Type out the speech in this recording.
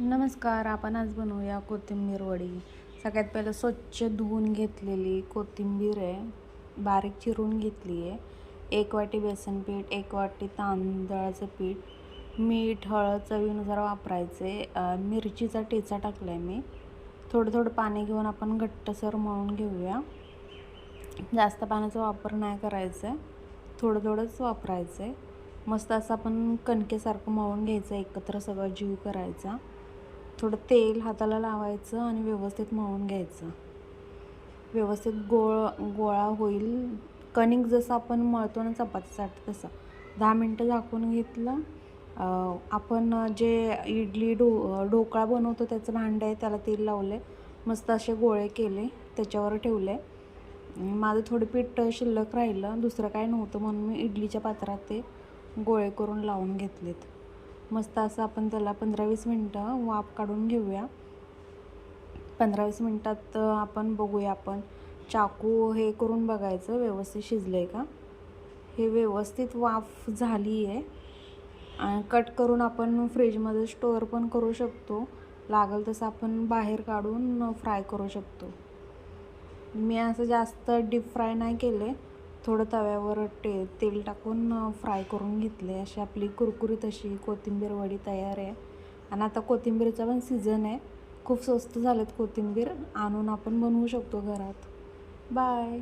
नमस्कार आपण आज बनवूया कोथिंबीर वडी. सगळ्यात पहिलं स्वच्छ धुवून घेतलेली कोथिंबीर आहे. बारीक चिरून घेतली आहे एक वाटी बेसन पीठ एक वाटी तांदळाचं पीठ मीठ हळद चवीनुसार वापरायचे. मिरचीचा ठेचा टाकला आहे मी. थोडं थोडं पाणी घेऊन आपण घट्टसर मळून घेऊया. जास्त पाण्याचा वापर नाही करायचा आहे थोडं थोडंच वापरायचं आहे मस्त असं आपण कणकेसारखं मळून घ्यायचं एकत्र सगळं जीव करायचा. थोडं तेल हाताला लावायचं आणि व्यवस्थित मळून घ्यायचं. व्यवस्थित गोळ गोळा होईल. कणिक जसं आपण मळतो ना चपातीसाठी तसं. दहा मिनटं झाकून घेतलं. आपण जे इडली डो ढोकळा बनवतो त्याचं भांडं आहे त्याला तेल लावले मस्त असे गोळे केले त्याच्यावर ठेवले माझं थोडं पीठ शिल्लक राहिलं. दुसरं काय नव्हतं म्हणून मी इडलीच्या पात्रात ते गोळे करून लावून घेतलेत. मस्त असं आपण त्याला पंधरा वीस मिनटं वाफ काढून घेऊया. पंधरा वीस मिनटात आपण बघूया आपण. चाकू हे करून बघायचं व्यवस्थित शिजलं आहे का? हे व्यवस्थित वाफ झाली आहे आणि कट करून आपण फ्रीजमध्ये स्टोअर पण करू शकतो. लागल तसं आपण बाहेर काढून फ्राय करू शकतो. मी असं जास्त डीप फ्राय नाही केले थोडं तव्यावर ते तेल टाकून फ्राय करून घेतले. अशी आपली कुरकुरीत अशी कोथिंबीर वडी तयार आहे. आणि आता कोथिंबीरचा पण सीझन आहे. खूप स्वस्त झालेत कोथिंबीर. आणून आपण बनवू शकतो घरात. बाय